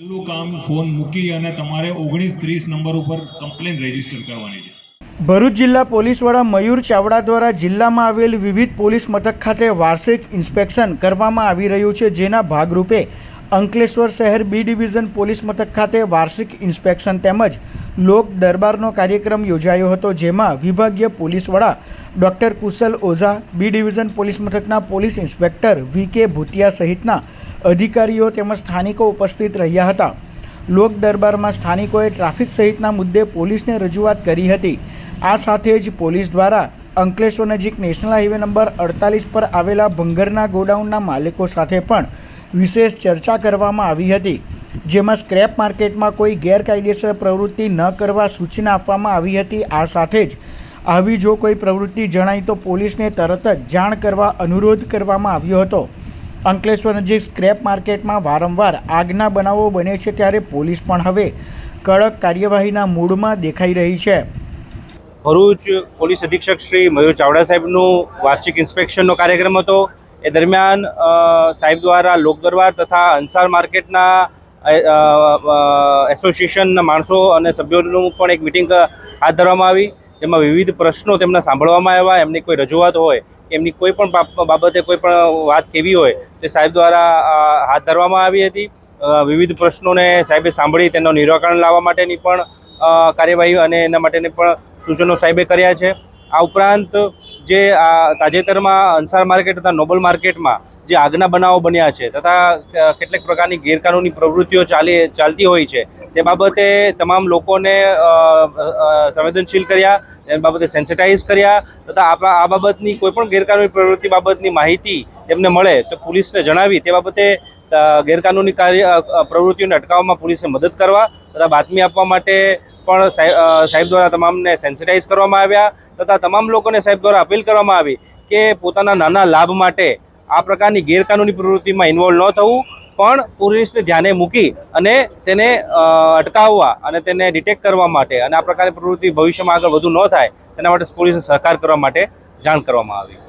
પહેલું કામ ફોન મૂકી અને તમારે ઓગણીસ ત્રીસ નંબર ઉપર કમ્પ્લેન રજિસ્ટર કરવાની છે. ભરૂચ જિલ્લા પોલીસ વડા મયુર ચાવડા દ્વારા જિલ્લામાં આવેલ વિવિધ પોલીસ મથક ખાતે વાર્ષિક ઇન્સ્પેક્શન કરવામાં આવી રહ્યું છે, જેના ભાગરૂપે અંકલેશ્વર શહેર બી ડિવિઝન પોલીસ મથક ખાતે વાર્ષિક ઇન્સ્પેક્શન તેમજ લોક દરબારનો કાર્યક્રમ યોજાયો હતો, જેમાં વિભાગીય પોલીસ વડા doctor Kushal Ojha, B division police મથકના police inspector V K Bhutiya સહિતના અધિકારીઓ તેમજ સ્થાનિકો ઉપસ્થિત રહ્યા હતા. લોક દરબારમાં સ્થાનિકોએ ટ્રાફિક સહિતના મુદ્દે પોલીસને રજૂઆત કરી હતી. આ સાથે જ પોલીસ દ્વારા અંકલેશ્વર નજીક નેશનલ હાઈવે નંબર અડતાલીસ પર આવેલા ભંગરના ગોડાઉનના માલિકો સાથે પણ વિશેષ ચર્ચા કરવામાં આવી હતી, જેમાં સ્ક્રેપ માર્કેટમાં કોઈ ગેરકાયદેસર પ્રવૃત્તિ ન કરવા સૂચના આપવામાં આવી હતી. આ સાથે જ આવી જો કોઈ પ્રવૃત્તિ જણાય તો પોલીસને તરત જ જાણ કરવા અનુરોધ કરવામાં આવ્યો હતો. અંકલેશ્વર નજીક સ્ક્રેપ માર્કેટમાં વારંવાર આગના બનાવો બને છે ત્યારે પોલીસ પણ હવે કડક કાર્યવાહીના મૂડમાં દેખાઈ રહી છે. ભરૂચ પોલીસ અધિક્ષક શ્રી મયુર ચાવડા સાહેબનું વાર્ષિક ઇન્સ્પેક્શનનો કાર્યક્રમ હતો. એ દરમિયાન સાહેબ દ્વારા લોકદરબાર તથા અંસાર માર્કેટના એસોસિએશનના માણસો અને સભ્યોનું પણ એક મિટિંગ હાથ ધરવામાં આવી. જેમાં વિવિધ પ્રશ્નો તેમના સાંભળવામાં આવ્યા. એમની કોઈ રજૂઆત હોય, એમની કોઈ પણ બાબતે કોઈ પણ વાત કેવી હોય, તે સાહેબ દ્વારા હાથ ધરવામાં આવી હતી. વિવિધ પ્રશ્નોને સાહેબે સાંભળી, તેનું નિરાકરણ લાવવા માટેની પણ કાર્યવાહી અને એના માટેની પણ સૂચનો સાહેબે કર્યા છે. આ ઉપરાંત જે આ તાજેતરમાં અંસાર માર્કેટ તથા નોબલ માર્કેટમાં જે આગના બનાવો બન્યા છે તથા કેટલીક પ્રકારની ગેરકાનૂની પ્રવૃત્તિઓ ચાલી, ચાલતી હોય છે, તે બાબતે તમામ લોકોને સંવેદનશીલ કર્યા એ બાબતે સેન્સિટાઇઝ કર્યા તથા આપણા આ બાબતની કોઈપણ ગેરકાનૂની પ્રવૃત્તિ બાબતની માહિતી તેમને મળે તો પોલીસને જણાવી તે બાબતે ગેરકાનૂની કાર્ય પ્રવૃત્તિઓને અટકાવવામાં પોલીસને મદદ કરવા તથા બાતમી આપવા માટે પણ સાહેબ દ્વારા તમામને સેન્સિટાઇઝ કરવામાં આવ્યા તથા તમામ લોકોને સાહેબ દ્વારા અપીલ કરવામાં આવી કે પોતાના નાના લાભ માટે આ પ્રકારની ગેરકાનૂની પ્રવૃત્તિમાં ઇન્વોલ્વ ન થવું, પણ પોલીસને ધ્યાને મૂકી અને તેને અટકાવવા અને તેને ડિટેક્ટ કરવા માટે અને આ પ્રકારની પ્રવૃત્તિ ભવિષ્યમાં આગળ વધુ ન થાય તેના માટે પોલીસને સહકાર કરવા માટે જાણ કરવામાં આવી.